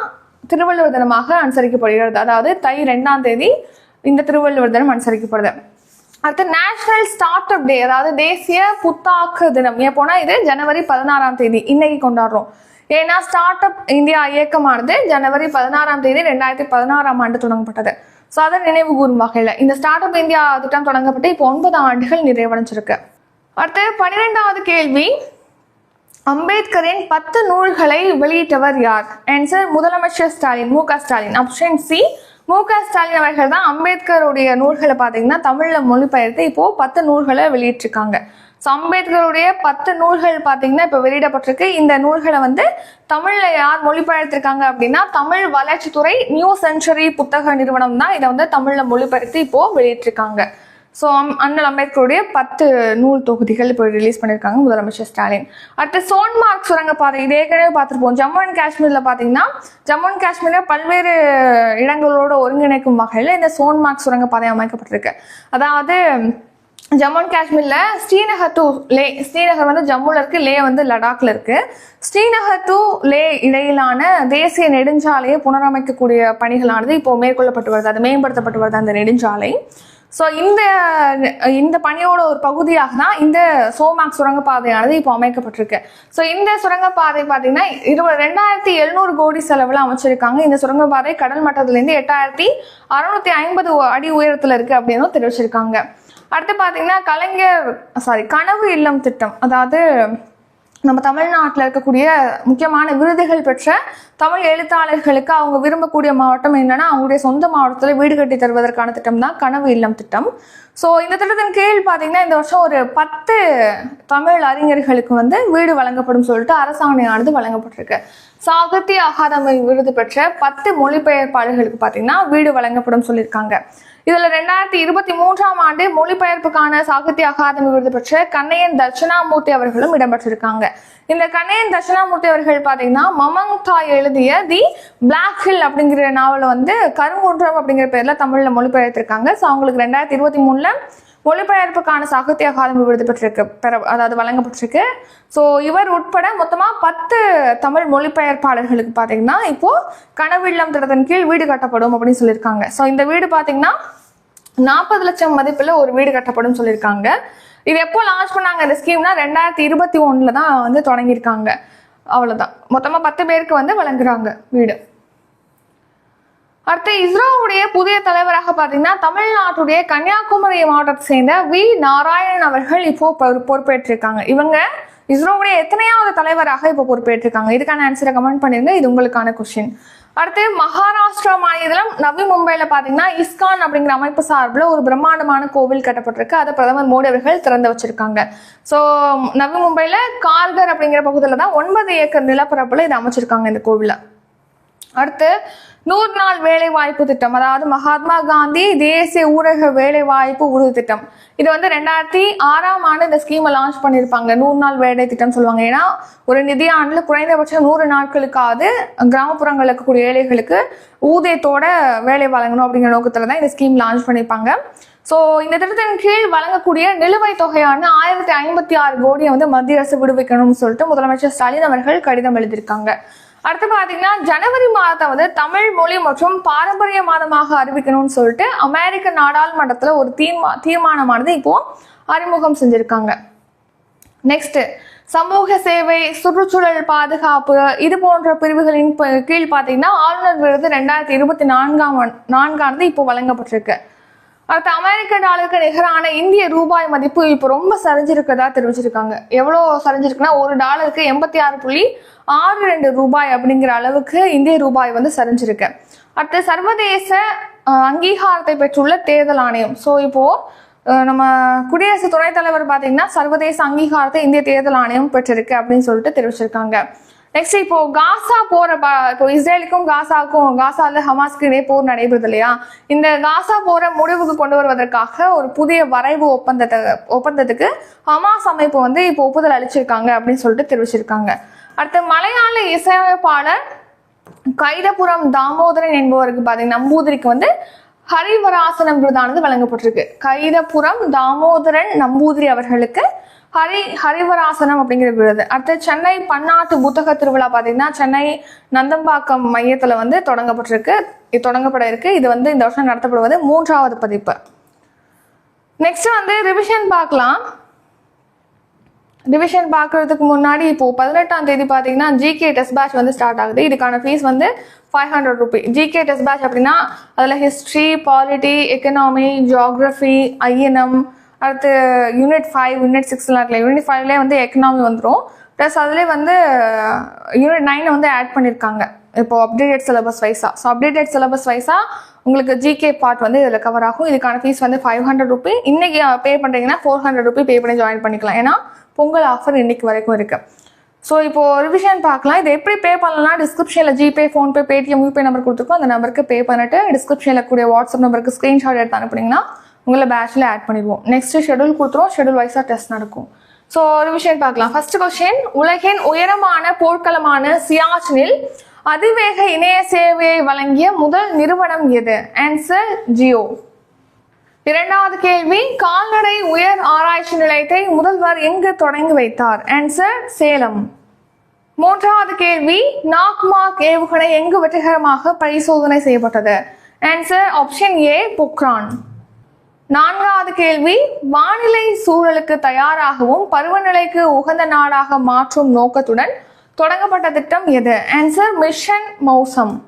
Speaker 1: திருவள்ளுவர் தினமாக அனுசரிக்கப்படுகிறது. அதாவது தை ரெண்டாம் தேதி இந்த திருவள்ளுவர் தினம் அனுசரிக்கப்படுது. அடுத்து நேஷனல் ஸ்டார்ட் அப் டே அதாவது தேசிய புத்தாக்க தினம். எப்போனா இது ஜனவரி பதினாறாம் தேதி. இன்னைக்கு கொண்டாடுறோம். ஏன்னா ஸ்டார்ட் அப் இந்தியா இயக்கமானது ஜனவரி பதினாறாம் தேதி ரெண்டாயிரத்தி பதினாறாம் ஆண்டு தொடங்கப்பட்டது. ஸோ அதை நினைவு கூறும் வகையில் இந்த ஸ்டார்ட் அப் இந்தியா திட்டம் தொடங்கப்பட்டு இப்போ ஒன்பது ஆண்டுகள் நிறைவடைஞ்சிருக்கு. அடுத்து பன்னிரெண்டாவது கேள்வி. அம்பேத்கரின் பத்து நூல்களை வெளியிட்டவர் யார்? ஆன்சர் முதலமைச்சர் ஸ்டாலின் மு க ஸ்டாலின். ஆப்ஷன் சி மு க ஸ்டாலின் அவர்கள் தான் அம்பேத்கருடைய நூல்களை பார்த்தீங்கன்னா தமிழில் மொழிபெயர்த்து இப்போ பத்து நூல்களை வெளியிட்டிருக்காங்க. ஸோ அம்பேத்கருடைய பத்து நூல்கள் பார்த்தீங்கன்னா இப்போ வெளியிடப்பட்டிருக்கு. இந்த நூல்களை வந்து தமிழில் யார் மொழிபெயர்த்திருக்காங்க அப்படின்னா தமிழ் வளர்ச்சித்துறை நியூ சென்ச்சுரி புத்தக நிறுவனம் தான் இதை வந்து தமிழில் மொழிபெயர்த்து இப்போ வெளியிட்டிருக்காங்க. ஸோ அண்ணல் அம்பேத்கருடைய பத்து நூல் தொகுதிகள் இப்போ ரிலீஸ் பண்ணியிருக்காங்க முதலமைச்சர் ஸ்டாலின். அடுத்து சோன்மார்க் சுரங்க பாதை இது ஏற்கனவே பார்த்துருப்போம். ஜம்மு அண்ட் காஷ்மீரில் பார்த்தீங்கன்னா ஜம்மு அண்ட் காஷ்மீரில் பல்வேறு இடங்களோட ஒருங்கிணைக்கும் வகையில் இந்த சோன்மார்க் சுரங்கப்பாதை அமைக்கப்பட்டிருக்கு. அதாவது ஜம்மு அண்ட் காஷ்மீரில் ஸ்ரீநகர் டு லே ஸ்ரீநகர் வந்து ஜம்முல இருக்கு லே வந்து லடாக்ல இருக்கு. ஸ்ரீநகர் டு லே இடையிலான தேசிய நெடுஞ்சாலையை புனரமைக்கக்கூடிய பணிகளானது இப்போ மேற்கொள்ளப்பட்டு வருது. அது மேம்படுத்தப்பட்டு வருது அந்த நெடுஞ்சாலை. ஸோ இந்த இந்த பணியோட ஒரு பகுதியாக தான் இந்த சோமாக் சுரங்கப்பாதையானது இப்போ அமைக்கப்பட்டிருக்கு. ஸோ இந்த சுரங்கப்பாதை பார்த்தீங்கன்னா இருபது ரெண்டாயிரத்தி எழுநூறு கோடி செலவில் அமைச்சிருக்காங்க. இந்த சுரங்கப்பாதை கடல் மட்டத்திலேருந்து எட்டாயிரத்தி அறுநூத்தி ஐம்பது அடி உயரத்தில் இருக்குது அப்படின்னு தெரிவிச்சிருக்காங்க. அடுத்து பார்த்தீங்கன்னா கலைஞர் சாரி கனவு இல்லம் திட்டம் அதாவது நம்ம தமிழ்நாட்டில் இருக்கக்கூடிய முக்கியமான விருதுகள் பெற்ற தமிழ் எழுத்தாளர்களுக்கு அவங்க விரும்பக்கூடிய மாவட்டம் என்னன்னா அவங்களுடைய சொந்த மாவட்டத்தில் வீடு கட்டி தருவதற்கான திட்டம் தான் கனவு இல்லம் திட்டம். ஸோ இந்த திட்டத்தின் கீழ் பார்த்தீங்கன்னா இந்த வருஷம் ஒரு பத்து தமிழ் அறிஞர்களுக்கு வந்து வீடு வழங்கப்படும் சொல்லிட்டு அரசாணையானது வழங்கப்பட்டிருக்கு. சாகித்ய அகாதமி விருது பெற்ற பத்து மொழிபெயர்ப்பாளர்களுக்கு பார்த்தீங்கன்னா வீடு வழங்கப்படும் சொல்லியிருக்காங்க. இதில் ரெண்டாயிரத்தி இருபத்தி மூன்றாம் ஆண்டு மொழிபெயர்ப்புக்கான சாகித்ய அகாதமி விருது பெற்ற கண்ணையன் தட்சிணாமூர்த்தி அவர்களும் இடம்பெற்றிருக்காங்க. இந்த கண்ணையன் தட்சிணாமூர்த்தி அவர்கள் பார்த்தீங்கன்னா மமங் தாய் எழுதிய தி பிளாக் ஹில் அப்படிங்கிற நாவலை வந்து கருங்குன்றம் அப்படிங்கிற பேரில் தமிழில் மொழிபெயர்த்திருக்காங்க. ஸோ அவங்களுக்கு ரெண்டாயிரத்தி இருபத்தி மூணில் மொழிபெயர்ப்புக்கான சாகித்ய அகாதமி விருது பெற்றிருக்கு. பெற அதாவது வழங்கப்பட்டிருக்கு. ஸோ இவர் உட்பட மொத்தமாக பத்து தமிழ் மொழிபெயர்ப்பாளர்களுக்கு பார்த்தீங்கன்னா இப்போது கனவில்லம் திட்டத்தின் கீழ் வீடு கட்டப்படும் அப்படின்னு சொல்லியிருக்காங்க. ஸோ இந்த வீடு பார்த்தீங்கன்னா நாற்பது லட்சம் மதிப்பில் ஒரு வீடு கட்டப்படும் சொல்லியிருக்காங்க. இது எப்போ லான்ச் பண்ணாங்க? இந்த ஸ்கீம்னா ரெண்டாயிரத்தி இருபத்தி ஒன்றில் தான் வந்து தொடங்கியிருக்காங்க. அவ்வளோதான் மொத்தமாக பத்து பேருக்கு வந்து வழங்குறாங்க வீடு. அடுத்து இஸ்ரோவுடைய புதிய தலைவராக பார்த்தீங்கன்னா தமிழ்நாட்டுடைய கன்னியாகுமரி மாவட்டத்தை சேர்ந்த வி. நாராயணன் அவர்கள் இப்போ பொறுப்பேற்றிருக்காங்க. இவங்க இஸ்ரோவுடைய எத்தனையாவது தலைவராக இப்போ பொறுப்பேற்றிருக்காங்க? இதுக்கான ஆன்சரை கமெண்ட் பண்ணிருங்க. இது உங்களுக்கான கொஸ்டின் அடுத்து மகாராஷ்டிரா மாநிலம் நவி மும்பையில் பார்த்தீங்கன்னா இஸ்கான் அப்படிங்கிற அமைப்பு சார்பில் ஒரு பிரம்மாண்டமான கோவில் கட்டப்பட்டிருக்கு. அதை பிரதமர் மோடி அவர்கள் திறந்து வச்சிருக்காங்க. ஸோ நவி மும்பையில் கார்கர் அப்படிங்கிற பகுதியில் தான் ஒன்பது ஏக்கர் நிலப்பரப்பில் இதை அமைச்சிருக்காங்க இந்த கோவிலை அடுத்து நூறு நாள் வேலை வாய்ப்பு திட்டம் அதாவது மகாத்மா காந்தி தேசிய ஊரக வேலை வாய்ப்பு உறுதி திட்டம். இது வந்து ரெண்டாயிரத்தி ஆறாம் ஆண்டு இந்த ஸ்கீமை லான்ச் பண்ணியிருப்பாங்க நூறு நாள் வேலை திட்டம் சொல்லுவாங்க. ஏன்னா ஒரு நிதியாண்டில் குறைந்தபட்சம் நூறு நாட்களுக்காவது கிராமப்புறங்களில் இருக்கக்கூடிய ஏழைகளுக்கு ஊதியத்தோட வேலை வழங்கணும் அப்படிங்கிற நோக்கத்தில் தான் இந்த ஸ்கீம் லான்ச் பண்ணியிருப்பாங்க ஸோ இந்த திட்டத்தின் கீழ் வழங்கக்கூடிய நிலுவைத் தொகையான ஆயிரத்தி ஐம்பத்தி ஆறு கோடியை வந்து மத்திய அரசு விடுவிக்கணும்னு சொல்லிட்டு முதலமைச்சர் ஸ்டாலின் அவர்கள் கடிதம் எழுதியிருக்காங்க. அடுத்து பார்த்தீங்கன்னா ஜனவரி மாதத்தை வந்து தமிழ் மொழி மற்றும் பாரம்பரிய மாதமாக அறிவிக்கணும்னு சொல்லிட்டு அமெரிக்க நாடாளுமன்றத்தில் ஒரு தீர்மா தீர்மானமானது இப்போ அறிமுகம் செஞ்சிருக்காங்க. நெக்ஸ்ட் சமூக சேவை சுற்றுச்சூழல் பாதுகாப்பு இது போன்ற பிரிவுகளின் கீழ் பார்த்தீங்கன்னா ஆளுநர் விருது ரெண்டாயிரத்தி இருபத்தி நான்காம் நான்கானது இப்போ வழங்கப்பட்டிருக்கு. அடுத்து அமெரிக்க டாலருக்கு நிகரான இந்திய ரூபாய் மதிப்பு இப்போ ரொம்ப சரிஞ்சிருக்கிறதா தெரிவிச்சிருக்காங்க. எவ்வளோ சரிஞ்சிருக்குன்னா ஒரு டாலருக்கு எண்பத்தி ஆறு புள்ளி ஆறு ரெண்டு ரூபாய் அப்படிங்கிற அளவுக்கு இந்திய ரூபாய் வந்து சரிஞ்சிருக்கு. அடுத்து சர்வதேச அங்கீகாரத்தை பெற்றுள்ள தேர்தல் ஆணையம். ஸோ இப்போ நம்ம குடியரசு துணைத் தலைவர் பார்த்தீங்கன்னா சர்வதேச அங்கீகாரத்தை இந்திய தேர்தல் ஆணையம் பெற்றிருக்கு அப்படின்னு சொல்லிட்டு தெரிவிச்சிருக்காங்க. நெக்ஸ்ட் இப்போ காசா போற இப்போ இஸ்ரேலுக்கும் காசாவுக்கும் காசால ஹமாஸ்க்கு இடையே போர் நடைபெறுது இல்லையா? இந்த காசா போற முடிவுக்கு கொண்டு வருவதற்காக ஒரு புதிய வரைவு ஒப்பந்தத்தை ஒப்பந்தத்துக்கு ஹமாஸ் அமைப்பு வந்து இப்போ ஒப்புதல் அளிச்சிருக்காங்க அப்படின்னு சொல்லிட்டு தெரிவிச்சிருக்காங்க. அடுத்து மலையாள இசையமைப்பாளர் கைதபுரம் தாமோதரன் என்பவருக்கு பார்த்தீங்கன்னா நம்பூதிரிக்கு வந்து ஹரிவராசனம் விருதானது வழங்கப்பட்டிருக்கு. கைதபுரம் தாமோதரன் நம்பூதிரி அவர்களுக்கு ஹரி ஹரிவராசனம் அப்படிங்கிற விருது அடுத்து சென்னை பன்னாட்டு புத்தக திருவிழா பார்த்தீங்கன்னா சென்னை நந்தம்பாக்கம் மையத்தில் வந்து தொடங்கப்பட்டிருக்கு. இது தொடங்கப்பட இருக்கு. இது வந்து இந்த வருஷம் நடத்தப்படுவது மூன்றாவது பதிப்பு. நெக்ஸ்ட் வந்து ரிவிஷன் பார்க்கலாம். ரிவிஷன் பார்க்கறதுக்கு முன்னாடி இப்போ பதினெட்டாம் தேதி பார்த்தீங்கன்னா ஜிகே டெஸ்ட் பேட்ச் வந்து ஸ்டார்ட் ஆகுது. இதுக்கான ஃபீஸ் வந்து five hundred rupee GK test batch அப்படின்னா அதில் history polity economy geography INM அடுத்து யூனிட் ஃபைவ் யூனிட் சிக்ஸ்லாம் இருக்கல யூனிட் ஃபைவ்லேயே வந்து எக்கனாமி வந்துடும் ப்ளஸ் அதிலே வந்து யூனிட் நைனை வந்து ஆட் பண்ணியிருக்காங்க இப்போ அப்டேட்டட் சிலபஸ் வைஸாக ஸோ அப்டேட்டட் சிலபஸ் வைஸாக உங்களுக்கு ஜிகே பார்ட் வந்து இதில் கவர் ஆகும். இதுக்கான ஃபீஸ் வந்து ஃபைவ் ஹண்ட்ரட் ருபி இன்றைக்கி பே பண்ணுறீங்கன்னா ஃபோர் ஹண்ட்ரட் ருபி பே பண்ணி ஜாயின் பண்ணிக்கலாம். ஏன்னா பொங்கல் ஆஃபர் இன்றைக்கி வரைக்கும் இருக்குது ஸோ இப்போ ரிவிஷன் பார்க்கலாம். இது எப்படி பே பண்ணலாம் டிஸ்கிரிப்ஷனில் GPay PhonePe Paytm YouPay number கொடுத்துருக்கோம். அந்த நம்பருக்கு பே பண்ணிட்டு டிஸ்கிரிப்ஷனில் கூடிய வாட்ஸ்அப் நம்பருக்கு ஸ்க்ரீன்ஷாட் எடுத்து அனுப்புனீங்கன்னா உங்களை பேட்சில் ஆட் பண்ணிடுவோம். நெக்ஸ்ட்டு ஷெடியூல் கொடுத்துருவோம். ஷெடியூல் வைஸாக டெஸ்ட் நடக்கும். ஸோ ஒரு விஷயம் பார்க்கலாம். ஃபர்ஸ்ட் கொஸ்டின் உலகின் உயரமான போர்க்களமான சியாச்சினில் அதிவேக இணைய சேவையை வழங்கிய முதல் நிறுவனம் எது? ஆன்சர் ஜியோ இரண்டாவது கேள்வி கால்நடை உயர் ஆராய்ச்சி நிலையத்தை முதல்வர் எங்கு தொடங்கி வைத்தார்? ஆன்சர் சேலம். மூன்றாவது கேள்வி நாக்மார்க் ஏவுகணை எங்கு வெற்றிகரமாக பரிசோதனை செய்யப்பட்டது? Answer option A Pokhran. நான்காவது கேள்வி வானிலை சூழலுக்கு தயாராகவும் பருவநிலைக்கு உகந்த நாடாக மாற்றும் நோக்கத்துடன் தொடங்கப்பட்ட திட்டம் எது? Answer mission Mausam.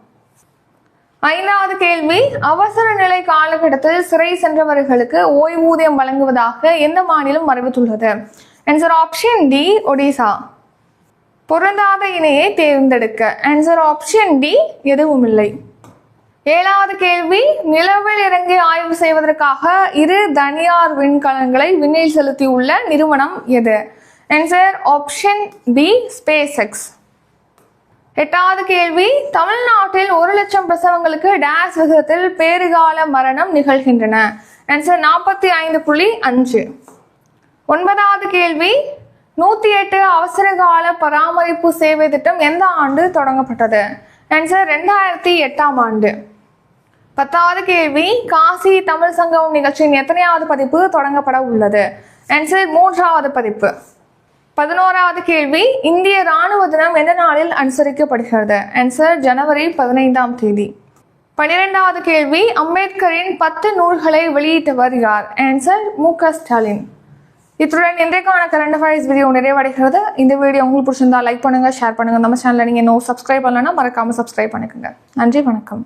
Speaker 1: ஐந்தாவது கேள்வி அவசர நிலை காலகட்டத்தில் சிறை சென்றவர்களுக்கு ஓய்வூதியம் வழங்குவதாக எந்த மாநிலம் அறிவித்துள்ளது? Answer option D Odisha. பொருந்தாத இணையை தேர்ந்தெடுக்க. ஆன்சர் ஆப்ஷன் டி எதுவும் இல்லை ஏழாவது கேள்வி நிலவில் இறங்கி ஆய்வு செய்வதற்காக இரு தனியார் விண்கலங்களை விண்ணில் செலுத்தியுள்ள நிறுவனம் எது? Answer option B SpaceX எட்டாவது கேள்வி தமிழ்நாட்டில் ஒரு லட்சம் பிரசவங்களுக்கு டேஸ் விகிதத்தில் பேறுகால மரணம் நிகழ்கின்றன. ஆன்சர் நாற்பத்தி ஐந்து புள்ளி அஞ்சு. ஒன்பதாவது கேள்வி நூற்றி எட்டு அவசரகால பராமரிப்பு சேவை திட்டம் எந்த ஆண்டு தொடங்கப்பட்டது? ஆன்சர் ரெண்டாயிரத்தி எட்டாம் ஆண்டு. பத்தாவது கேள்வி காசி தமிழ் சங்கம் நிகழ்ச்சியின் எத்தனையாவது பதிப்பு தொடங்கப்பட உள்ளது? ஆன்சர் மூன்றாவது பதிப்பு. பதினோராவது கேள்வி இந்திய ராணுவ தினம் எந்த நாளில் அனுசரிக்கப்படுகிறது? ஆன்சர் ஜனவரி பதினைந்தாம் தேதி. பன்னிரெண்டாவது கேள்வி அம்பேத்கரின் பத்து நூல்களை வெளியிட்டவர் யார்? ஆன்சர் மு க ஸ்டாலின். இத்துடன் இன்றைக்கான கரண்ட் அஃபேர்ஸ் வீடியோ நிறைவடைகிறது. இந்த வீடியோ உங்களுக்கு பிடிச்சிருந்தா லைக் பண்ணுங்கள் ஷேர் பண்ணுங்க. நம்ம சேனலில் நீங்கள் இன்னும் சப்ஸ்கிரைப் பண்ணலன்னா மறக்காமல் சப்ஸ்கிரைப் பண்ணிக்கோங்க. நன்றி வணக்கம்.